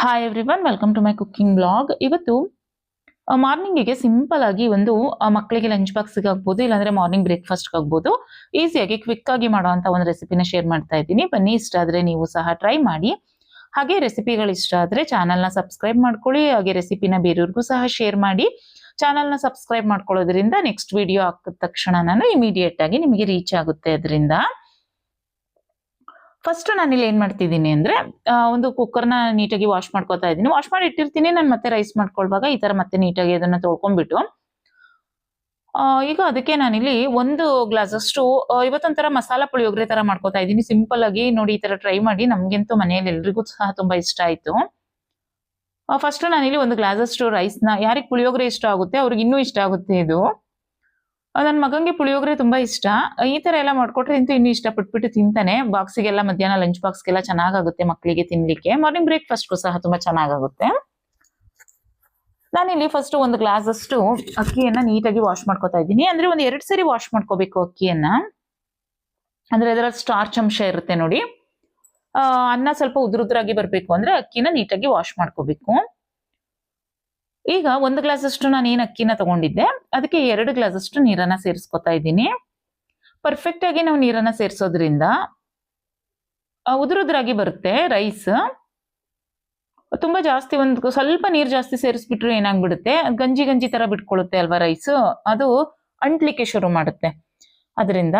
Hi everyone welcome to my cooking blog ಇವತ್ತು ಮಾರ್ನಿಂಗಿಗೆ simple ಆಗಿ ಒಂದು ಮಕ್ಕಳಿಗೆ ಲಂಚ್ ಬಾಕ್ಸ್ಗೆ ಆಗ್ಬೋದು ಇಲ್ಲಾಂದ್ರೆ ಮಾರ್ನಿಂಗ್ ಬ್ರೇಕ್ಫಾಸ್ಟ್ಗೆ ಆಗ್ಬೋದು ಈಸಿಯಾಗಿ ಕ್ವಿಕ್ ಆಗಿ ಮಾಡುವಂತ ಒಂದು ರೆಸಿಪಿನ ಶೇರ್ ಮಾಡ್ತಾ ಇದ್ದೀನಿ. ಬನ್ನಿ, ಇಷ್ಟ ಆದ್ರೆ ನೀವು ಸಹ ಟ್ರೈ ಮಾಡಿ. ಹಾಗೆ ರೆಸಿಪಿಗಳು ಇಷ್ಟ ಆದ್ರೆ ಚಾನಲ್ನ ಸಬ್ಸ್ಕ್ರೈಬ್ ಮಾಡ್ಕೊಳ್ಳಿ, ಹಾಗೆ ರೆಸಿಪಿನ ಬೇರೆಯವ್ರಿಗೂ ಸಹ ಶೇರ್ ಮಾಡಿ. ಚಾನಲ್ನ ಸಬ್ಸ್ಕ್ರೈಬ್ ಮಾಡ್ಕೊಳ್ಳೋದ್ರಿಂದ ನೆಕ್ಸ್ಟ್ ವಿಡಿಯೋ ಹಾಕಿದ ತಕ್ಷಣ ನಾನು ಇಮಿಡಿಯೇಟ್ ಆಗಿ ನಿಮಗೆ ರೀಚ್ ಆಗುತ್ತೆ ಅದರಿಂದ. ಫಸ್ಟ್ ನಾನಿಲ್ಲಿ ಏನ್ ಮಾಡ್ತಿದ್ದೀನಿ ಅಂದ್ರೆ ಒಂದು ಕುಕ್ಕರ್ನ ನೀಟಾಗಿ ವಾಶ್ ಮಾಡ್ಕೊತಾ ಇದ್ದೀನಿ. ವಾಶ್ ಮಾಡಿ ಇಟ್ಟಿರ್ತೀನಿ, ನಾನು ಮತ್ತೆ ರೈಸ್ ಮಾಡ್ಕೊಳ್ವಾಗ ಈ ತರ ಮತ್ತೆ ನೀಟಾಗಿ ಅದನ್ನ ತೊಳ್ಕೊಂಡ್ಬಿಟ್ಟು ಈಗ ಅದಕ್ಕೆ ನಾನಿಲ್ಲಿ ಒಂದು ಗ್ಲಾಸ್ ಅಷ್ಟು ಇವತ್ತೊಂಥರ ಮಸಾಲ ಪುಳಿಯೋಗರೆ ತರ ಮಾಡ್ಕೊತಾ ಇದ್ದೀನಿ. ಸಿಂಪಲ್ ಆಗಿ ನೋಡಿ ಈ ತರ ಟ್ರೈ ಮಾಡಿ, ನಮಗಂತೂ ಮನೆಯಲ್ಲಿ ಎಲ್ರಿಗೂ ಸಹ ತುಂಬಾ ಇಷ್ಟ ಆಯ್ತು. ಫಸ್ಟ್ ನಾನಿಲ್ಲಿ ಒಂದು ಗ್ಲಾಸ್ ಅಷ್ಟು ರೈಸ್ನ ಯಾರಿಗೆ ಪುಳಿಯೋಗರೆ ಇಷ್ಟ ಆಗುತ್ತೆ, ಅವ್ರಿಗೆ ಇನ್ನೂ ಇಷ್ಟ ಆಗುತ್ತೆ ಇದು. ನನ್ನ ಮಗಂಗೆ ಪುಳಿಯೋಗರೆ ತುಂಬಾ ಇಷ್ಟ. ಈ ತರ ಎಲ್ಲ ಮಾಡ್ಕೊಟ್ರೆ ಅಂತೂ ಇನ್ನೂ ಇಷ್ಟಪಟ್ಬಿಟ್ಟು ತಿಂತಾನೆ. ಬಾಕ್ಸಿಗೆಲ್ಲ ಮಧ್ಯಾಹ್ನ ಲಂಚ್ ಬಾಕ್ಸ್ಗೆಲ್ಲ ಚೆನ್ನಾಗುತ್ತೆ ಮಕ್ಕಳಿಗೆ ತಿನ್ಲಿಕ್ಕೆ. ಮಾರ್ನಿಂಗ್ ಬ್ರೇಕ್ಫಾಸ್ಟ್ಗೂ ಸಹ ತುಂಬಾ ಚೆನ್ನಾಗಾಗುತ್ತೆ. ನಾನಿಲ್ಲಿ ಫಸ್ಟ್ ಒಂದು ಗ್ಲಾಸ್ ಅಷ್ಟು ಅಕ್ಕಿಯನ್ನ ನೀಟಾಗಿ ವಾಶ್ ಮಾಡ್ಕೊತಾ ಇದ್ದೀನಿ. ಅಂದ್ರೆ ಒಂದು ಎರಡು ಸರಿ ವಾಶ್ ಮಾಡ್ಕೋಬೇಕು ಅಕ್ಕಿಯನ್ನ. ಅಂದ್ರೆ ಅದರ ಸ್ಟಾರ್ಚ್ ಅಂಶ ಇರುತ್ತೆ ನೋಡಿ. ಅನ್ನ ಸ್ವಲ್ಪ ಉದುರುದ್ರಾಗಿ ಬರ್ಬೇಕು ಅಂದ್ರೆ ಅಕ್ಕಿನ ನೀಟಾಗಿ ವಾಶ್ ಮಾಡ್ಕೋಬೇಕು. ಈಗ ಒಂದು ಗ್ಲಾಸ್ ಅಷ್ಟು ನಾನು ಏನು ಅಕ್ಕಿನ ತಗೊಂಡಿದ್ದೆ, ಅದಕ್ಕೆ ಎರಡು ಗ್ಲಾಸ್ ಅಷ್ಟು ನೀರನ್ನ ಸೇರಿಸ್ಕೊತಾ ಇದ್ದೀನಿ. ಪರ್ಫೆಕ್ಟ್ ಆಗಿ ನಾವು ನೀರನ್ನ ಸೇರಿಸೋದ್ರಿಂದ ಉದುರುದ್ರಾಗಿ ಬರುತ್ತೆ ರೈಸ್ ತುಂಬಾ ಜಾಸ್ತಿ ಒಂದು ಸ್ವಲ್ಪ ನೀರು ಜಾಸ್ತಿ ಸೇರಿಸ್ಬಿಟ್ರೆ ಏನಾಗ್ಬಿಡುತ್ತೆ, ಗಂಜಿ ಗಂಜಿ ತರ ಬಿಟ್ಕೊಳ್ಳುತ್ತೆ ಅಲ್ವಾ ರೈಸ್ ಅದು ಅಂಟ್ಲಿಕ್ಕೆ ಶುರು ಮಾಡುತ್ತೆ. ಅದರಿಂದ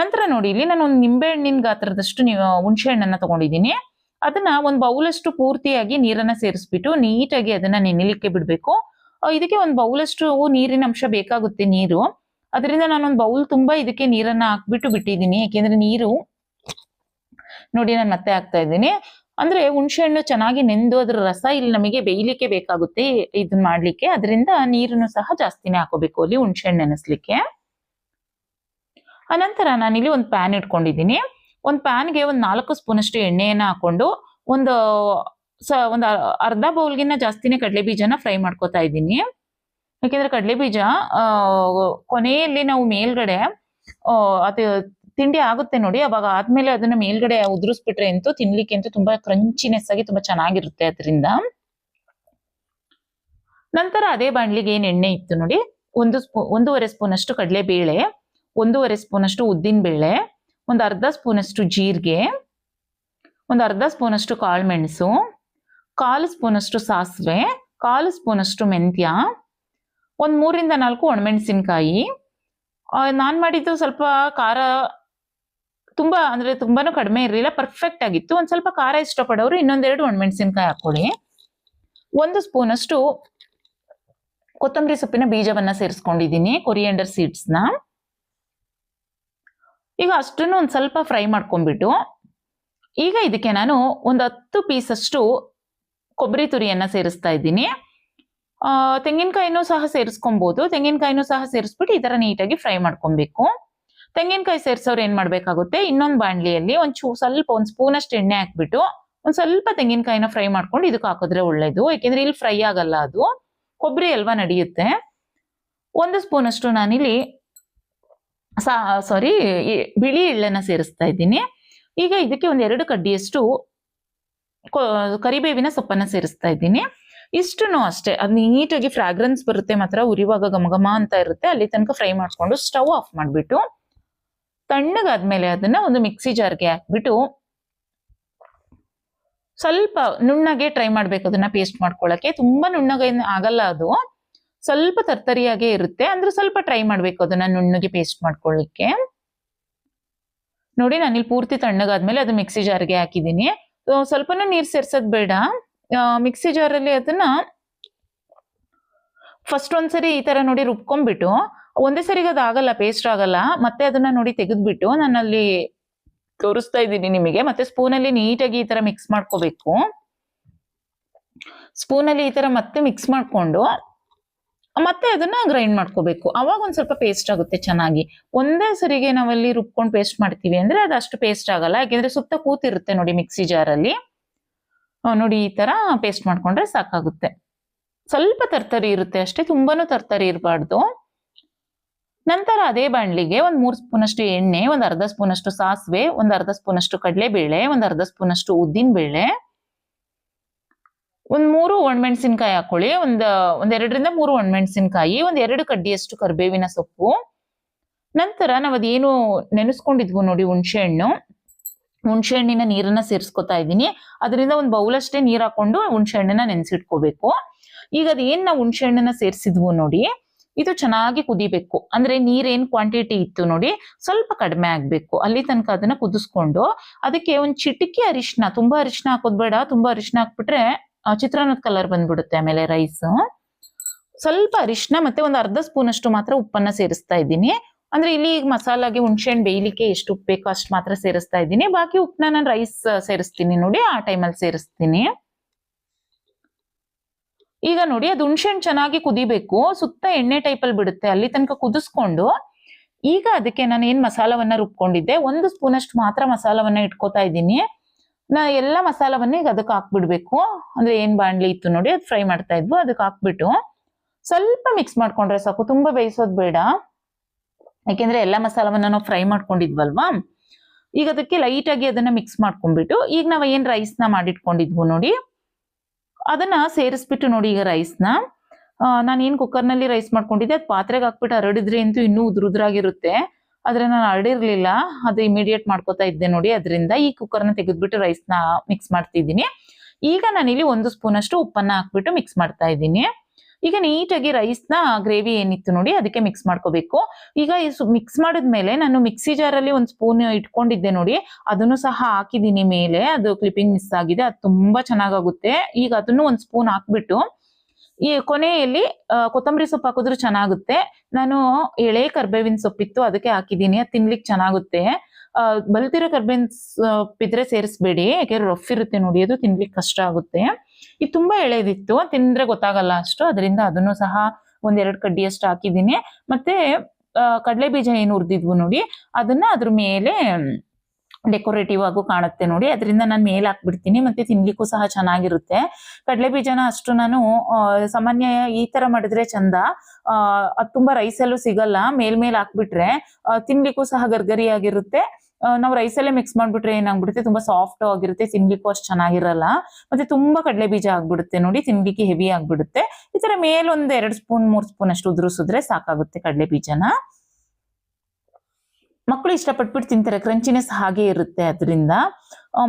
ನಂತರ ನೋಡಿ, ಇಲ್ಲಿ ನಾನು ಒಂದು ನಿಂಬೆ ಹಣ್ಣಿನ ಗಾತ್ರದಷ್ಟು ನೀವು ಹುಣಸೆ ಹಣ್ಣನ್ನ ತಗೊಂಡಿದ್ದೀನಿ. ಅದನ್ನ ಒಂದು ಬೌಲಷ್ಟು ಪೂರ್ತಿಯಾಗಿ ನೀರನ್ನ ಸೇರಿಸ್ಬಿಟ್ಟು ನೀಟಾಗಿ ಅದನ್ನ ನೆನೆಲಿಕ್ಕೆ ಬಿಡಬೇಕು. ಇದಕ್ಕೆ ಒಂದು ಬೌಲಷ್ಟು ನೀರಿನ ಅಂಶ ಬೇಕಾಗುತ್ತೆ ನೀರು. ಅದರಿಂದ ನಾನೊಂದು ಬೌಲ್ ತುಂಬಾ ಇದಕ್ಕೆ ನೀರನ್ನ ಹಾಕ್ಬಿಟ್ಟು ಬಿಟ್ಟಿದ್ದೀನಿ. ಯಾಕೆಂದ್ರೆ ನೀರು ನೋಡಿ ನಾನು ಮತ್ತೆ ಹಾಕ್ತಾ ಇದ್ದೀನಿ. ಅಂದ್ರೆ ಹುಣಸೆ ಹಣ್ಣು ಚೆನ್ನಾಗಿ ನೆಂದು ಅದ್ರ ರಸ ಇಲ್ಲಿ ನಮಗೆ ಬೇಯಲಿಕ್ಕೆ ಬೇಕಾಗುತ್ತೆ ಇದನ್ನ ಮಾಡ್ಲಿಕ್ಕೆ. ಅದರಿಂದ ನೀರನ್ನು ಸಹ ಜಾಸ್ತಿನೇ ಹಾಕೋಬೇಕು ಅಲ್ಲಿ ಹುಣಸೆ ಹಣ್ಣು ನೆನೆಸ್ಲಿಕ್ಕೆ. ಅನಂತರ ನಾನಿಲ್ಲಿ ಒಂದು ಪ್ಯಾನ್ ಇಟ್ಕೊಂಡಿದ್ದೀನಿ. ಒಂದು ಪ್ಯಾನ್ಗೆ ಒಂದು ನಾಲ್ಕು ಸ್ಪೂನ್ ಅಷ್ಟು ಎಣ್ಣೆಯನ್ನ ಹಾಕೊಂಡು ಒಂದು, ಸ, ಒಂದು ಅರ್ಧ ಬೌಲ್ಗಿನ್ನ ಜಾಸ್ತಿನೇ ಕಡಲೆ ಬೀಜನ ಫ್ರೈ ಮಾಡ್ಕೊತಾ ಇದ್ದೀನಿ. ಯಾಕೆಂದ್ರೆ ಕಡಲೆ ಬೀಜ ಕೊನೆಯಲ್ಲಿ ನಾವು ಮೇಲ್ಗಡೆ ಅದು ತಿಂಡಿ ಆಗುತ್ತೆ ನೋಡಿ, ಅವಾಗ ಆದ್ಮೇಲೆ ಅದನ್ನ ಮೇಲ್ಗಡೆ ಉದುರಿಸ್ಬಿಟ್ರೆ ಅಂತೂ ತಿನ್ಲಿಕ್ಕೆ ಅಂತೂ ತುಂಬಾ ಕ್ರಂಚಿನೆಸ್ ಆಗಿ ತುಂಬಾ ಚೆನ್ನಾಗಿರುತ್ತೆ ಅದರಿಂದ. ನಂತರ ಅದೇ ಬಾಣ್ಲಿಗೆ ಏನ್ ಎಣ್ಣೆ ಇತ್ತು ನೋಡಿ, ಒಂದು ಸ್ಪೂ, ಒಂದೂವರೆ ಸ್ಪೂನ್ ಅಷ್ಟು ಕಡಲೆ ಬೇಳೆ ಒಂದೂವರೆ ಸ್ಪೂನ್ ಅಷ್ಟು ಉದ್ದಿನ ಬೇಳೆ ಒಂದು ಅರ್ಧ ಸ್ಪೂನ್ ಅಷ್ಟು ಜೀರಿಗೆ, ಒಂದು ಅರ್ಧ ಸ್ಪೂನ್ ಅಷ್ಟು ಕಾಳುಮೆಣಸು ಕಾಲು ಸ್ಪೂನ್ ಅಷ್ಟು ಸಾಸಿವೆ, ಕಾಲು ಸ್ಪೂನ್ ಅಷ್ಟು ಮೆಂತ್ಯ, ಒಂದು ಮೂರಿಂದ ನಾಲ್ಕು ಒಣಮೆಣಸಿನ್ಕಾಯಿ. ನಾನು ಮಾಡಿದ್ದು ಸ್ವಲ್ಪ ಖಾರ ತುಂಬ, ಅಂದರೆ ತುಂಬಾ ಕಡಿಮೆ ಇರಲಿಲ್ಲ ಪರ್ಫೆಕ್ಟ್ ಆಗಿತ್ತು. ಒಂದು ಸ್ವಲ್ಪ ಖಾರ ಇಷ್ಟಪಡೋರು ಇನ್ನೊಂದೆರಡು ಒಣಮೆಣಸಿನ್ಕಾಯಿ ಹಾಕೊಳ್ಳಿ ಒಂದು ಸ್ಪೂನ್ ಅಷ್ಟು ಕೊತ್ತಂಬರಿ ಸೊಪ್ಪಿನ ಬೀಜವನ್ನು ಸೇರಿಸ್ಕೊಂಡಿದ್ದೀನಿ, ಕೊರಿಯಂಡರ್ ಸೀಡ್ಸ್ನ ಈಗ ಅಷ್ಟನ್ನು ಒಂದು ಸ್ವಲ್ಪ ಫ್ರೈ ಮಾಡ್ಕೊಂಡ್ಬಿಟ್ಟು, ಈಗ ಇದಕ್ಕೆ ನಾನು ಒಂದು ಹತ್ತು ಪೀಸ್ ಅಷ್ಟು ಕೊಬ್ಬರಿ ತುರಿಯನ್ನ ಸೇರಿಸ್ತಾ ಇದ್ದೀನಿ. ತೆಂಗಿನಕಾಯಿನೂ ಸಹ ಸೇರಿಸ್ಕೊಬೋದು. ತೆಂಗಿನಕಾಯಿನೂ ಸಹ ಸೇರಿಸ್ಬಿಟ್ಟು ಈ ತರ ನೀಟಾಗಿ ಫ್ರೈ ಮಾಡ್ಕೊಬೇಕು. ತೆಂಗಿನಕಾಯಿ ಸೇರಿಸೋರು ಏನ್ ಮಾಡ್ಬೇಕಾಗುತ್ತೆ? ಇನ್ನೊಂದು ಬಾಣಲಿಯಲ್ಲಿ ಒಂದ್ ಚೂ ಸ್ವಲ್ಪ ಒಂದ್ ಸ್ಪೂನ್ ಅಷ್ಟು ಎಣ್ಣೆ ಹಾಕ್ಬಿಟ್ಟು ಒಂದ್ ಸ್ವಲ್ಪ ತೆಂಗಿನಕಾಯಿನ ಫ್ರೈ ಮಾಡ್ಕೊಂಡು ಇದಕ್ಕೆ ಹಾಕಿದ್ರೆ ಒಳ್ಳೇದು. ಯಾಕೆಂದ್ರೆ ಇಲ್ಲಿ ಫ್ರೈ ಆಗಲ್ಲ ಅದು. ಕೊಬ್ಬರಿ ಅಲ್ವಾ ನಡೆಯುತ್ತೆ. ಒಂದು ಸ್ಪೂನ್ ಅಷ್ಟು ನಾನಿಲ್ಲಿ ಸಾರಿ ಬಿಳಿ ಎಳ್ಳನ್ನು ಸೇರಿಸ್ತಾ ಇದ್ದೀನಿ. ಈಗ ಇದಕ್ಕೆ ಒಂದ್ ಎರಡು ಕಡ್ಡಿಯಷ್ಟು ಕರಿಬೇವಿನ ಸೊಪ್ಪನ್ನ ಸೇರಿಸ್ತಾ ಇದ್ದೀನಿ. ಇಷ್ಟು ಅಷ್ಟೇ, ಅದು ನೀಟಾಗಿ ಫ್ರಾಗ್ರೆನ್ಸ್ ಬರುತ್ತೆ, ಮಾತ್ರ ಉರಿವಾಗ ಗಮಗಮ ಅಂತ ಇರುತ್ತೆ. ಅಲ್ಲಿ ತನಕ ಫ್ರೈ ಮಾಡಿಕೊಂಡು ಸ್ಟವ್ ಆಫ್ ಮಾಡ್ಬಿಟ್ಟು, ತಣ್ಣಗಾದ್ಮೇಲೆ ಅದನ್ನ ಒಂದು ಮಿಕ್ಸಿ ಜಾರ್ಗೆ ಹಾಕ್ಬಿಟ್ಟು, ಸ್ವಲ್ಪ ನುಣ್ಣಗೆ ಟ್ರೈ ಮಾಡ್ಬೇಕು, ಅದನ್ನ ಪೇಸ್ಟ್ ಮಾಡ್ಕೊಳ್ಳೋಕ್ಕೆ ತುಂಬಾ ನುಣ್ಣಗೆ ಆಗಲ್ಲ ಅದು. ಸ್ವಲ್ಪ ತರ್ತರಿಯಾಗೇ ಇರುತ್ತೆ. ಅಂದ್ರೆ ಸ್ವಲ್ಪ ಟ್ರೈ ಮಾಡ್ಬೇಕು ಅದನ್ನ ನುಣ್ಣಗೆ ಪೇಸ್ಟ್ ಮಾಡ್ಕೊಳ್ಳಿಕ್ಕೆ ನೋಡಿ ನಾನಿಲ್ಲಿ ಪೂರ್ತಿ ತಣ್ಣಗಾದ್ಮೇಲೆ ಅದು ಮಿಕ್ಸಿ ಜಾರ್ಗೆ ಹಾಕಿದ್ದೀನಿ ಸ್ವಲ್ಪನೂ ನೀರು ಸೇರ್ಸೋದ್ ಬೇಡ. ಮಿಕ್ಸಿ ಜಾರಲ್ಲಿ ಅದನ್ನ ಫಸ್ಟ್ ಒಂದ್ಸರಿ ಈ ತರ ನೋಡಿ ರುಬ್ಕೊಂಡ್ಬಿಟ್ಟು, ಒಂದೇ ಸರಿಗೆ ಅದು ಆಗಲ್ಲ ಪೇಸ್ಟ್ ಆಗಲ್ಲ, ಮತ್ತೆ ಅದನ್ನ ನೋಡಿ ತೆಗೆದ್ಬಿಟ್ಟು ನಾನಲ್ಲಿ ತೋರಿಸ್ತಾ ಇದ್ದೀನಿ ನಿಮಗೆ. ಮತ್ತೆ ಸ್ಪೂನಲ್ಲಿ ನೀಟಾಗಿ ಈ ತರ ಮಿಕ್ಸ್ ಮಾಡ್ಕೋಬೇಕು. ಸ್ಪೂನಲ್ಲಿ ಈ ತರ ಮತ್ತೆ ಮಿಕ್ಸ್ ಮಾಡ್ಕೊಂಡು ಮತ್ತೆ ಅದನ್ನ ಗ್ರೈಂಡ್ ಮಾಡ್ಕೋಬೇಕು. ಅವಾಗ ಒಂದ್ ಸ್ವಲ್ಪ ಪೇಸ್ಟ್ ಆಗುತ್ತೆ ಚೆನ್ನಾಗಿ. ಒಂದೇ ಸರಿಗೆ ನಾವಲ್ಲಿ ರುಬ್ಕೊಂಡು ಪೇಸ್ಟ್ ಮಾಡ್ತೀವಿ ಅಂದ್ರೆ ಅದು ಅಷ್ಟು ಪೇಸ್ಟ್ ಆಗಲ್ಲ. ಯಾಕೆಂದ್ರೆ ಸುತ್ತ ಕೂತಿರುತ್ತೆ ನೋಡಿ ಮಿಕ್ಸಿ ಜಾರಲ್ಲಿ ಅಲ್ಲಿ. ನೋಡಿ ಈ ತರ ಪೇಸ್ಟ್ ಮಾಡ್ಕೊಂಡ್ರೆ ಸಾಕಾಗುತ್ತೆ. ಸ್ವಲ್ಪ ತರ್ತರಿ ಇರುತ್ತೆ ಅಷ್ಟೇ, ತುಂಬಾನು ತರ್ತರಿ ಇರಬಾರ್ದು. ನಂತರ ಅದೇ ಬಾಣ್ಲಿಗೆ ಒಂದ್ ಮೂರ್ ಸ್ಪೂನ್ ಅಷ್ಟು ಎಣ್ಣೆ, ಒಂದ್ ಅರ್ಧ ಸ್ಪೂನ್ ಅಷ್ಟು ಸಾಸಿವೆ, ಒಂದ್ ಅರ್ಧ ಸ್ಪೂನ್ ಅಷ್ಟು ಕಡಲೆಬೇಳೆ, ಒಂದ್ ಅರ್ಧ ಸ್ಪೂನ್ ಅಷ್ಟು ಉದ್ದಿನ ಬೇಳೆ ಒಂದ್ ಮೂರು ಒಣಮೆಣಸಿನಕಾಯಿ ಹಾಕೊಳ್ಳಿ. ಒಂದ್ ಒಂದೆರಡರಿಂದ ಮೂರು ಒಣಮೆಣಸಿನಕಾಯಿ, ಒಂದ್ ಎರಡು ಕಡ್ಡಿಯಷ್ಟು ಕರಿಬೇವಿನ ಸೊಪ್ಪು. ನಂತರ ನಾವು ಅದೇನು ನೆನೆಸ್ಕೊಂಡಿದ್ವು ನೋಡಿ ಹುಣಸೆ ಹಣ್ಣು ನೀರನ್ನ ಸೇರಿಸ್ಕೊತಾ ಇದ್ದೀನಿ. ಅದರಿಂದ ಒಂದು ಬೌಲಷ್ಟೇ ನೀರ್ ಹಾಕೊಂಡು ಹುಣಸೆ ಹಣ್ಣನ್ನ ನೆನ್ಸಿಟ್ಕೋಬೇಕು. ಈಗ ಅದೇನ್ ನಾವು ಹುಣಸೆ ಹಣ್ಣನ್ನ ಸೇರಿಸಿದ್ವು ನೋಡಿ, ಇದು ಚೆನ್ನಾಗಿ ಕುದಿಬೇಕು. ಅಂದ್ರೆ ನೀರೇನ್ ಕ್ವಾಂಟಿಟಿ ಇತ್ತು ನೋಡಿ, ಸ್ವಲ್ಪ ಕಡಿಮೆ ಆಗ್ಬೇಕು. ಅಲ್ಲಿ ತನಕ ಅದನ್ನ ಕುದಿಸ್ಕೊಂಡು, ಅದಕ್ಕೆ ಒಂದ್ ಚಿಟಿಕೆ ಅರಿಶಿನ ತುಂಬಾ ಅರಿಶಿನ ಹಾಕೋದ್ ಬೇಡ, ತುಂಬಾ ಅರಿಶಿನ ಹಾಕ್ಬಿಟ್ರೆ ಚಿತ್ರಾನ್ನದ ಕಲರ್ ಬಂದ್ಬಿಡುತ್ತೆ ಆಮೇಲೆ ರೈಸ್ ಸ್ವಲ್ಪ ಅರಿಶಿನ ಮತ್ತೆ ಒಂದು ಅರ್ಧ ಸ್ಪೂನ್ ಅಷ್ಟು ಮಾತ್ರ ಉಪ್ಪನ್ನ ಸೇರಿಸ್ತಾ ಇದ್ದೀನಿ. ಅಂದ್ರೆ ಇಲ್ಲಿ ಈಗ ಮಸಾಲಾಗೆ ಹುಣ್ಸೆಹಣ್ಣು ಬೇಯಲಿಕ್ಕೆ ಎಷ್ಟು ಉಪ್ಪು ಬೇಕೋ ಅಷ್ಟು ಮಾತ್ರ ಸೇರಿಸ್ತಾ ಇದ್ದೀನಿ. ಬಾಕಿ ಉಪ್ಪನ್ನ ನಾನು ರೈಸ್ ಸೇರಿಸ್ತೀನಿ ನೋಡಿ, ಆ ಟೈಮಲ್ಲಿ ಸೇರಿಸ್ತೀನಿ. ಈಗ ನೋಡಿ, ಅದು ಹುಣ್ಸೆಹಣ್ಣು ಚೆನ್ನಾಗಿ ಕುದಿಬೇಕು. ಸುತ್ತ ಎಣ್ಣೆ ಟೈಪಲ್ಲಿ ಬಿಡುತ್ತೆ, ಅಲ್ಲಿ ತನಕ ಕುದಿಸ್ಕೊಂಡು. ಈಗ ಅದಕ್ಕೆ ನಾನು ಏನ್ ಮಸಾಲವನ್ನ ರುಬ್ಕೊಂಡಿದ್ದೆ, ಒಂದು ಸ್ಪೂನ್ ಅಷ್ಟು ಮಾತ್ರ ಮಸಾಲವನ್ನ ಇಟ್ಕೋತಾ ಇದ್ದೀನಿ. ನಾ ಎಲ್ಲ ಮಸಾಲವನ್ನೇ ಈಗ ಅದಕ್ಕೆ ಹಾಕ್ಬಿಡ್ಬೇಕು. ಅಂದ್ರೆ ಏನ್ ಬಾಣ್ಲಿ ಇತ್ತು ನೋಡಿ, ಅದು ಫ್ರೈ ಮಾಡ್ತಾ ಇದ್ವು ಅದಕ್ಕೆ ಹಾಕ್ಬಿಟ್ಟು ಸ್ವಲ್ಪ ಮಿಕ್ಸ್ ಮಾಡ್ಕೊಂಡ್ರೆ ಸಾಕು, ತುಂಬಾ ಬೇಯಿಸೋದು ಬೇಡ. ಯಾಕೆಂದ್ರೆ ಎಲ್ಲ ಮಸಾಲವನ್ನ ನಾವು ಫ್ರೈ ಮಾಡ್ಕೊಂಡಿದ್ವಲ್ವಾ? ಈಗ ಅದಕ್ಕೆ ಲೈಟ್ ಆಗಿ ಅದನ್ನ ಮಿಕ್ಸ್ ಮಾಡ್ಕೊಂಡ್ಬಿಟ್ಟು, ಈಗ ನಾವು ಏನ್ ರೈಸ್ನ ಮಾಡಿಟ್ಕೊಂಡಿದ್ವು ನೋಡಿ, ಅದನ್ನ ಸೇರಿಸ್ಬಿಟ್ಟು ನೋಡಿ ಈಗ ರೈಸ್ನ ನಾನು ಏನು ಕುಕ್ಕರ್ನಲ್ಲಿ ರೈಸ್ ಮಾಡ್ಕೊಂಡಿದ್ದೆ, ಅದು ಪಾತ್ರೆಗೆ ಹಾಕ್ಬಿಟ್ಟು ಹರಡಿದ್ರೆ ಅಂತೂ ಇನ್ನೂ ಉದ್ರುದ್ರಾಗಿರುತ್ತೆ. ಆದ್ರೆ ನಾನು ಹರಡಿರ್ಲಿಲ್ಲ ಅದು ಇಮಿಡಿಯೇಟ್ ಮಾಡ್ಕೋತಾ ಇದ್ದೆ ನೋಡಿ. ಅದರಿಂದ ಈ ಕುಕ್ಕರ್ನ ತೆಗೆದ್ಬಿಟ್ಟು ರೈಸ್ನ ಮಿಕ್ಸ್ ಮಾಡ್ತಿದ್ದೀನಿ. ಈಗ ನಾನಿಲ್ಲಿ ಒಂದು ಸ್ಪೂನ್ ಅಷ್ಟು ಉಪ್ಪನ್ನ ಹಾಕ್ಬಿಟ್ಟು ಮಿಕ್ಸ್ ಮಾಡ್ತಾ ಇದ್ದೀನಿ. ಈಗ ನೀಟಾಗಿ ರೈಸ್ನ ಗ್ರೇವಿ ಏನಿತ್ತು ನೋಡಿ, ಅದಕ್ಕೆ ಮಿಕ್ಸ್ ಮಾಡ್ಕೋಬೇಕು. ಈಗ ಮಿಕ್ಸ್ ಮಾಡಿದ್ಮೇಲೆ ನಾನು ಮಿಕ್ಸಿ ಜಾರಲ್ಲಿ ಒಂದು ಸ್ಪೂನ್ ಇಟ್ಕೊಂಡಿದ್ದೆ ನೋಡಿ. ಅದನ್ನು ಸಹ ಹಾಕಿದ್ದೀನಿ ಮೇಲೆ. ಅದು ಕ್ಲಿಪ್ಪಿಂಗ್ ಮಿಸ್ ಆಗಿದೆ. ಅದು ತುಂಬಾ ಚೆನ್ನಾಗಾಗುತ್ತೆ. ಈಗ ಅದನ್ನು ಒಂದು ಸ್ಪೂನ್ ಹಾಕ್ಬಿಟ್ಟು ಈ ಕೊನೆಯಲ್ಲಿ ಕೊತ್ತಂಬರಿ ಸೊಪ್ಪು ಹಾಕಿದ್ರು ಚೆನ್ನಾಗುತ್ತೆ. ನಾನು ಎಳೆ ಕರ್ಬೇವಿನ ಸೊಪ್ಪಿತ್ತು, ಅದಕ್ಕೆ ಹಾಕಿದ್ದೀನಿ. ಅದು ತಿನ್ಲಿಕ್ಕೆ ಚೆನ್ನಾಗುತ್ತೆ. ಬಲ್ತಿರೋ ಕರ್ಬೇವಿನ ಸೊಪ್ಪಿದ್ರೆ ಸೇರಿಸ್ಬೇಡಿ. ಯಾಕೆಂದ್ರೆ ರಫ್ ಇರುತ್ತೆ ನೋಡಿ, ಅದು ತಿನ್ಲಿಕ್ಕೆ ಕಷ್ಟ ಆಗುತ್ತೆ. ಇದು ತುಂಬಾ ಎಳೆದಿತ್ತು ತಿಂದ್ರೆ ಗೊತ್ತಾಗಲ್ಲ ಅಷ್ಟು. ಅದರಿಂದ ಅದನ್ನು ಸಹ ಒಂದೆರಡು ಕಡ್ಡಿಯಷ್ಟು ಹಾಕಿದ್ದೀನಿ. ಮತ್ತೆ ಕಡಲೆ ಬೀಜ ಏನು ಹುರಿದಿದ್ವು ನೋಡಿ, ಅದನ್ನ ಅದ್ರ ಮೇಲೆ ಡೆಕೋರೇಟಿವ್ ಆಗು ಕಾಣುತ್ತೆ ನೋಡಿ. ಅದರಿಂದ ನಾನು ಮೇಲೆ ಹಾಕ್ಬಿಡ್ತೀನಿ. ಮತ್ತೆ ತಿನ್ಲಿಕ್ಕೂ ಸಹ ಚೆನ್ನಾಗಿರುತ್ತೆ. ಕಡಲೆ ಬೀಜನ ಅಷ್ಟು ನಾನು ಸಾಮಾನ್ಯ ಈ ತರ ಮಾಡಿದ್ರೆ ಚಂದ. ಅದು ತುಂಬಾ ಅಲ್ಲೂ ಸಿಗಲ್ಲ. ಮೇಲ್ ಮೇಲ್ ಹಾಕ್ಬಿಟ್ರೆ ತಿನ್ಲಿಕ್ಕೂ ಸಹ ಗರ್ಗರಿ ಆಗಿರುತ್ತೆ ನಾವು ರೈಸಲ್ಲೇ ಮಿಕ್ಸ್ ಮಾಡ್ಬಿಟ್ರೆ ಏನಾಗ್ಬಿಡುತ್ತೆ? ತುಂಬಾ ಸಾಫ್ಟ್ ಆಗಿರುತ್ತೆ. ತಿನ್ಲಿಕ್ಕೂ ಅಷ್ಟು ಚೆನ್ನಾಗಿರಲ್ಲ. ಮತ್ತೆ ತುಂಬಾ ಕಡಲೆ ಬೀಜ ಆಗ್ಬಿಡುತ್ತೆ ನೋಡಿ. ತಿನ್ಲಿಕ್ಕೆ ಹೆವಿ ಆಗ್ಬಿಡುತ್ತೆ. ಈ ತರ ಮೇಲೊಂದು ಎರಡ್ ಸ್ಪೂನ್ ಮೂರ್ ಸ್ಪೂನ್ ಅಷ್ಟು ಉದುರಿಸಿದ್ರೆ ಸಾಕಾಗುತ್ತೆ ಕಡಲೆ ಬೀಜನ. ಮಕ್ಕಳು ಇಷ್ಟಪಟ್ಬಿಟ್ಟು ತಿಂತಾರೆ. ಕ್ರಂಚಿನೆಸ್ ಹಾಗೆ ಇರುತ್ತೆ ಅದರಿಂದ.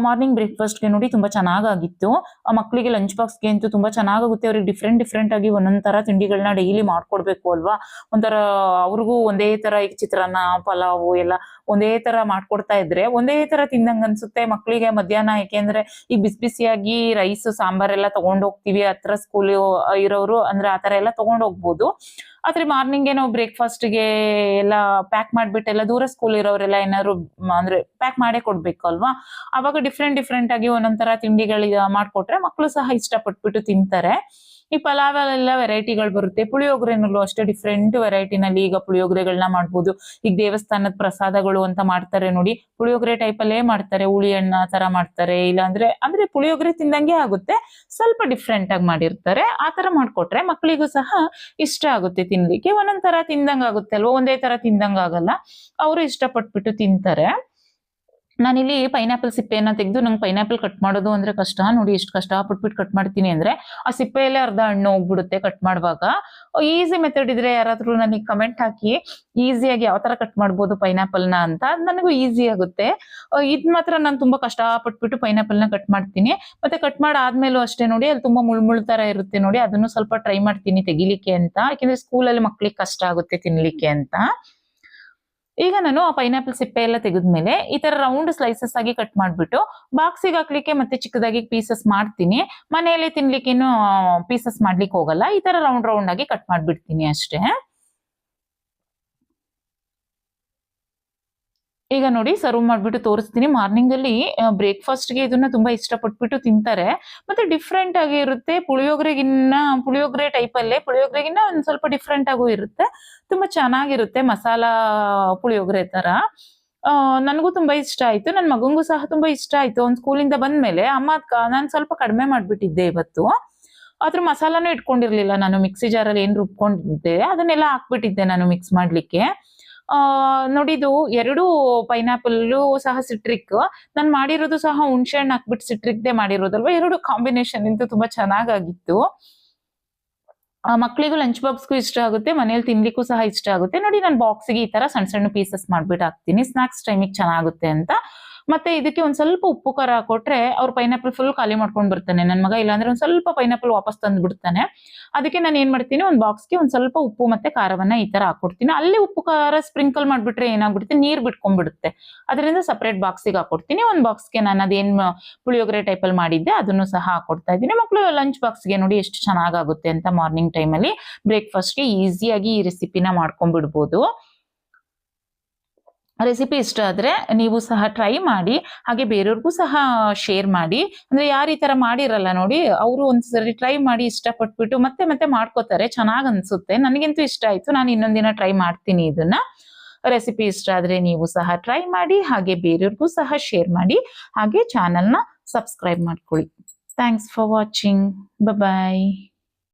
ಮಾರ್ನಿಂಗ್ ಬ್ರೇಕ್ಫಾಸ್ಟ್ಗೆ ನೋಡಿ ತುಂಬಾ ಚೆನ್ನಾಗಾಗಿತ್ತು. ಆ ಮಕ್ಕಳಿಗೆ ಲಂಚ್ ಬಾಕ್ಸ್ಗೆ ಅಂತೂ ತುಂಬಾ ಚೆನ್ನಾಗುತ್ತೆ ಅವ್ರಿಗೆ ಡಿಫ್ರೆಂಟ್ ಡಿಫ್ರೆಂಟ್ ಆಗಿ ಒಂದೊಂದು ತರ ತಿಂಡಿಗಳನ್ನ ಡೈಲಿ ಮಾಡ್ಕೊಡ್ಬೇಕು ಅಲ್ವಾ? ಒಂಥರ ಅವ್ರಿಗೂ ಒಂದೇ ತರ ಈಗ ಚಿತ್ರಾನ್ನ, ಪಲಾವು ಎಲ್ಲ ಒಂದೇ ತರ ಮಾಡ್ಕೊಡ್ತಾ ಇದ್ರೆ ಒಂದೇ ತರ ತಿಂದಂಗ ಅನ್ಸುತ್ತೆ. ಮಕ್ಕಳಿಗೆ ಮಧ್ಯಾಹ್ನ ಯಾಕೆಂದ್ರೆ ಈ ಬಿಸಿ ಬಿಸಿಯಾಗಿ ರೈಸ್ ಸಾಂಬಾರೆಲ್ಲ ತಗೊಂಡ್ ಹೋಗ್ತಿವಿ. ಹತ್ರ ಸ್ಕೂಲ್ ಇರೋರು ಅಂದ್ರೆ ಆತರ ಎಲ್ಲ ತಗೊಂಡ್ ಹೋಗ್ಬೋದು. ಆದ್ರೆ ಮಾರ್ನಿಂಗ್ ನಾವು ಬ್ರೇಕ್ಫಾಸ್ಟ್ಗೆ ಎಲ್ಲ ಪ್ಯಾಕ್ ಮಾಡ್ಬಿಟ್ಟು ಎಲ್ಲ ದೂರ ಸ್ಕೂಲ್ ಇರೋರೆಲ್ಲ ಏನಾದ್ರು ಅಂದ್ರೆ ಪ್ಯಾಕ್ ಮಾಡೇ ಕೊಡ್ಬೇಕು ಅಲ್ವಾ? ಅವಾಗ ಡಿಫ್ರೆಂಟ್ ಡಿಫ್ರೆಂಟ್ ಆಗಿ ಒಂದೊಂದ್ ತರ ತಿಂಡಿಗಳಿಗೆ ಮಾಡ್ಕೊಟ್ರೆ ಮಕ್ಕಳು ಸಹ ಇಷ್ಟಪಟ್ಬಿಟ್ಟು ತಿಂತಾರೆ. ಈ ಪಲಾವಲ್ಲೆಲ್ಲ ವೆರೈಟಿಗಳು ಬರುತ್ತೆ. ಪುಳಿಯೋಗರೆನಲ್ಲೂ ಅಷ್ಟೇ ಡಿಫ್ರೆಂಟ್ ವೆರೈಟಿನಲ್ಲಿ ಈಗ ಪುಳಿಯೋಗರೆಗಳನ್ನ ಮಾಡ್ಬೋದು. ಈಗ ದೇವಸ್ಥಾನದ ಪ್ರಸಾದಗಳು ಅಂತ ಮಾಡ್ತಾರೆ ನೋಡಿ. ಪುಳಿಯೋಗರೆ ಟೈಪ್ ಅಲ್ಲೇ ಮಾಡ್ತಾರೆ. ಹುಳಿ ಹಣ್ಣ ತರ ಮಾಡ್ತಾರೆ. ಇಲ್ಲಾಂದ್ರೆ, ಅಂದ್ರೆ ಪುಳಿಯೋಗರೆ ತಿಂದಂಗೆ ಆಗುತ್ತೆ. ಸ್ವಲ್ಪ ಡಿಫ್ರೆಂಟ್ ಆಗಿ ಮಾಡಿರ್ತಾರೆ. ಆ ತರ ಮಾಡ್ಕೊಟ್ರೆ ಮಕ್ಕಳಿಗೂ ಸಹ ಇಷ್ಟ ಆಗುತ್ತೆ ತಿನ್ಲಿಕ್ಕೆ. ಒಂದೊಂದ್ ತರ ತಿಂದಂಗ ಆಗುತ್ತೆ ಅಲ್ವಾ? ಒಂದೇ ತರ ತಿಂದಂಗ ಆಗಲ್ಲ. ಅವರು ಇಷ್ಟಪಟ್ಬಿಟ್ಟು ತಿಂತಾರೆ. ನಾನಿಲ್ಲಿ ಪೈನಾಪಲ್ ಸಿಪ್ಪೆಯನ್ನ ತೆಗೆದು ನಂಗೆ ಪೈನಾಪಲ್ ಕಟ್ ಮಾಡೋದು ಅಂದ್ರೆ ಕಷ್ಟ. ನೋಡಿ ಎಷ್ಟು ಕಷ್ಟ. ಪಟ್ಬಿಟ್ಟು ಕಟ್ ಮಾಡ್ತೀನಿ ಅಂದ್ರೆ ಆ ಸಿಪ್ಪೆಯಲ್ಲೇ ಅರ್ಧ ಹಣ್ಣು ಹೋಗ್ಬಿಡುತ್ತೆ ಕಟ್ ಮಾಡುವಾಗ. ಈಸಿ ಮೆಥಡ್ ಇದ್ರೆ ಯಾರಾದ್ರೂ ನನಗೆ ಕಮೆಂಟ್ ಹಾಕಿ ಈಸಿಯಾಗಿ ಯಾವ ತರ ಕಟ್ ಮಾಡ್ಬೋದು ಪೈನಾಪಲ್ನ ಅಂತ. ನನಗೂ ಈಸಿ ಆಗುತ್ತೆ. ಇದ್ ಮಾತ್ರ ನಾನು ತುಂಬಾ ಕಷ್ಟಪಟ್ಬಿಟ್ಟು ಪೈನಾಪಲ್ನ ಕಟ್ ಮಾಡ್ತೀನಿ. ಮತ್ತೆ ಕಟ್ ಮಾಡಾದ್ಮೇಲೂ ಅಷ್ಟೇ ನೋಡಿ ಅಲ್ಲಿ ತುಂಬಾ ಮುಳ್ಮುಳ್ ಮುಳ್ ತರ ಇರುತ್ತೆ ನೋಡಿ. ಅದನ್ನು ಸ್ವಲ್ಪ ಟ್ರೈ ಮಾಡ್ತೀನಿ ತೆಗಿಲಿಕ್ಕೆ ಅಂತ. ಯಾಕೆಂದ್ರೆ ಸ್ಕೂಲಲ್ಲಿ ಮಕ್ಕಳಿಗೆ ಕಷ್ಟ ಆಗುತ್ತೆ ತಿನ್ಲಿಕ್ಕೆ ಅಂತ. ಈಗ ನಾನು ಆ ಪೈನಾಪಲ್ ಸಿಪ್ಪೆ ಎಲ್ಲ ತೆಗೆದ್ಮೇಲೆ ಈ ತರ ರೌಂಡ್ ಸ್ಲೈಸಸ್ ಆಗಿ ಕಟ್ ಮಾಡ್ಬಿಟ್ಟು ಬಾಕ್ಸಿಗೆ ಹಾಕ್ಲಿಕ್ಕೆ ಮತ್ತೆ ಚಿಕ್ಕದಾಗಿ ಪೀಸಸ್ ಮಾಡ್ತೀನಿ. ಮನೆಯಲ್ಲಿ ತಿನ್ಲಿಕ್ಕೇನು ಪೀಸಸ್ ಮಾಡ್ಲಿಕ್ಕೆ ಹೋಗಲ್ಲ. ಈ ತರ ರೌಂಡ್ ರೌಂಡ್ ಆಗಿ ಕಟ್ ಮಾಡ್ಬಿಡ್ತೀನಿ ಅಷ್ಟೇ. ಈಗ ನೋಡಿ ಸರ್ವ್ ಮಾಡ್ಬಿಟ್ಟು ತೋರಿಸ್ತೀನಿ. ಮಾರ್ನಿಂಗ್ ಅಲ್ಲಿ ಬ್ರೇಕ್ಫಾಸ್ಟ್ಗೆ ಇದನ್ನ ತುಂಬಾ ಇಷ್ಟಪಟ್ಬಿಟ್ಟು ತಿಂತಾರೆ. ಮತ್ತೆ ಡಿಫ್ರೆಂಟ್ ಆಗಿ ಇರುತ್ತೆ. ಪುಳಿಯೋಗರೆಗಿನ್ನ, ಪುಳಿಯೋಗರೆ ಟೈಪ್ ಅಲ್ಲೇ, ಪುಳಿಯೋಗರೆಗಿನ್ನ ಒಂದ್ ಸ್ವಲ್ಪ ಡಿಫ್ರೆಂಟ್ ಆಗು ಇರುತ್ತೆ. ತುಂಬಾ ಚೆನ್ನಾಗಿರುತ್ತೆ ಮಸಾಲಾ ಪುಳಿಯೋಗರೆ ತರ. ನನಗೂ ತುಂಬಾ ಇಷ್ಟ ಆಯ್ತು. ನನ್ನ ಮಗಂಗೂ ಸಹ ತುಂಬಾ ಇಷ್ಟ ಆಯ್ತು. ಒಂದ್ ಸ್ಕೂಲಿಂದ ಬಂದ್ಮೇಲೆ ಅಮ್ಮ ನಾನು ಸ್ವಲ್ಪ ಕಡಿಮೆ ಮಾಡ್ಬಿಟ್ಟಿದ್ದೆ ಇವತ್ತು. ಅದ್ರ ಮಸಾಲಾನು ಇಟ್ಕೊಂಡಿರ್ಲಿಲ್ಲ ನಾನು. ಮಿಕ್ಸಿ ಜಾರಲ್ಲಿ ಏನ್ ರುಬ್ಕೊಂಡಿದ್ದೆ, ಅದನ್ನೆಲ್ಲ ಹಾಕ್ಬಿಟ್ಟಿದ್ದೆ ನಾನು ಮಿಕ್ಸ್ ಮಾಡ್ಲಿಕ್ಕೆ. ನೋಡಿದು ಎರಡು ಪೈನಾಪಲ್ ಸಹ ಸಿಟ್ರಿಕ್ ನಾನು ಮಾಡಿರೋದು ಸಹ ಹುಣಸೆ ಹಣ್ಣು ಹಾಕ್ಬಿಟ್ಟು ಸಿಟ್ರಿಕ್ದೇ ಮಾಡಿರೋದಲ್ವಾ? ಎರಡು ಕಾಂಬಿನೇಷನ್ ಇಂತೂ ತುಂಬಾ ಚೆನ್ನಾಗಾಗಿತ್ತು. ಆ, ಮಕ್ಳಿಗೂ ಲಂಚ್ ಬಾಕ್ಸ್ಗೂ ಇಷ್ಟ ಆಗುತ್ತೆ ಮನೇಲಿ ತಿನ್ಲಿಕ್ಕೂ ಸಹ ಇಷ್ಟ ಆಗುತ್ತೆ. ನೋಡಿ ನಾನು ಬಾಕ್ಸಿಗೆ ಈ ತರ ಸಣ್ಣ ಸಣ್ಣ ಪೀಸಸ್ ಮಾಡ್ಬಿಟ್ಟು ಹಾಕ್ತೀನಿ. ಸ್ನಾಕ್ಸ್ ಟೈಮಿಗೆ ಚೆನ್ನಾಗುತ್ತೆ ಅಂತ. ಮತ್ತೆ ಇದಕ್ಕೆ ಒಂದ್ ಸ್ವಲ್ಪ ಉಪ್ಪು ಖಾರ ಕೊಟ್ರೆ ಅವ್ರು ಪೈನಾಪಲ್ ಫುಲ್ ಖಾಲಿ ಮಾಡ್ಕೊಂಡ್ ಬಿಡ್ತಾನೆ. ನನ್ನ ಮಗ ಇಲ್ಲಾಂದ್ರೆ ಒಂದ್ ಸ್ವಲ್ಪ ಪೈನಾಪಲ್ ವಾಪಸ್ ತಂದು ಬಿಡ್ತಾನೆ. ಅದಕ್ಕೆ ನಾನು ಏನ್ ಮಾಡ್ತೀನಿ, ಒಂದ್ ಬಾಕ್ಸ್ಗೆ ಒಂದ್ ಸ್ವಲ್ಪ ಉಪ್ಪು ಮತ್ತೆ ಖಾರವನ್ನ ಈ ತರ ಹಾಕೊಡ್ತೀನಿ. ಅಲ್ಲಿ ಉಪ್ಪು ಖಾರ ಸ್ಪ್ರಿಂಕಲ್ ಮಾಡ್ಬಿಟ್ರೆ ಏನಾಗ್ಬಿಡುತ್ತೆ? ನೀರ್ ಬಿಟ್ಕೊಂಡ್ಬಿಡುತ್ತೆ. ಅದರಿಂದ ಸಪರೇಟ್ ಬಾಕ್ಸಿಗೆ ಹಾಕೊಡ್ತೀನಿ. ಒಂದ್ ಬಾಕ್ಸ್ಗೆ ನಾನು ಅದೇನ್ ಪುಳಿಯೋಗರೆ ಟೈಪಲ್ಲಿ ಮಾಡಿದ್ದೆ, ಅದನ್ನು ಸಹ ಹಾಕೊಡ್ತಾ ಇದ್ದೀನಿ. ಮಕ್ಕಳು ಲಂಚ್ ಬಾಕ್ಸ್ಗೆ ನೋಡಿ ಎಷ್ಟು ಚೆನ್ನಾಗಾಗುತ್ತೆ ಅಂತ ಮಾರ್ನಿಂಗ್ ಟೈಮಲ್ಲಿ ಬ್ರೇಕ್ಫಾಸ್ಟ್ಗೆ ಈಸಿಯಾಗಿ ಈ ರೆಸಿಪಿನ ಮಾಡ್ಕೊಂಡ್ಬಿಡ್ಬೋದು. ರೆಸಿಪಿ ಇಷ್ಟ ಆದರೆ ನೀವು ಸಹ ಟ್ರೈ ಮಾಡಿ, ಹಾಗೆ ಬೇರೆಯವ್ರಿಗೂ ಸಹ ಶೇರ್ ಮಾಡಿ. ಅಂದ್ರೆ ಯಾರು ಈ ತರ ಮಾಡಿರಲ್ಲ ನೋಡಿ, ಅವರು ಒಂದ್ಸರಿ ಟ್ರೈ ಮಾಡಿ ಇಷ್ಟಪಟ್ಬಿಟ್ಟು ಮತ್ತೆ ಮತ್ತೆ ಮಾಡ್ಕೋತಾರೆ, ಚೆನ್ನಾಗಿ ಅನ್ಸುತ್ತೆ. ನನಗಂತೂ ಇಷ್ಟ ಆಯ್ತು, ನಾನು ಇನ್ನೊಂದಿನ ಟ್ರೈ ಮಾಡ್ತೀನಿ ಇದನ್ನ. ರೆಸಿಪಿ ಇಷ್ಟ ಆದ್ರೆ ನೀವು ಸಹ ಟ್ರೈ ಮಾಡಿ, ಹಾಗೆ ಬೇರೆಯವ್ರಿಗೂ ಸಹ ಶೇರ್ ಮಾಡಿ, ಹಾಗೆ ಚಾನಲ್ನ ಸಬ್ಸ್ಕ್ರೈಬ್ ಮಾಡ್ಕೊಳ್ಳಿ. Thanks for watching bye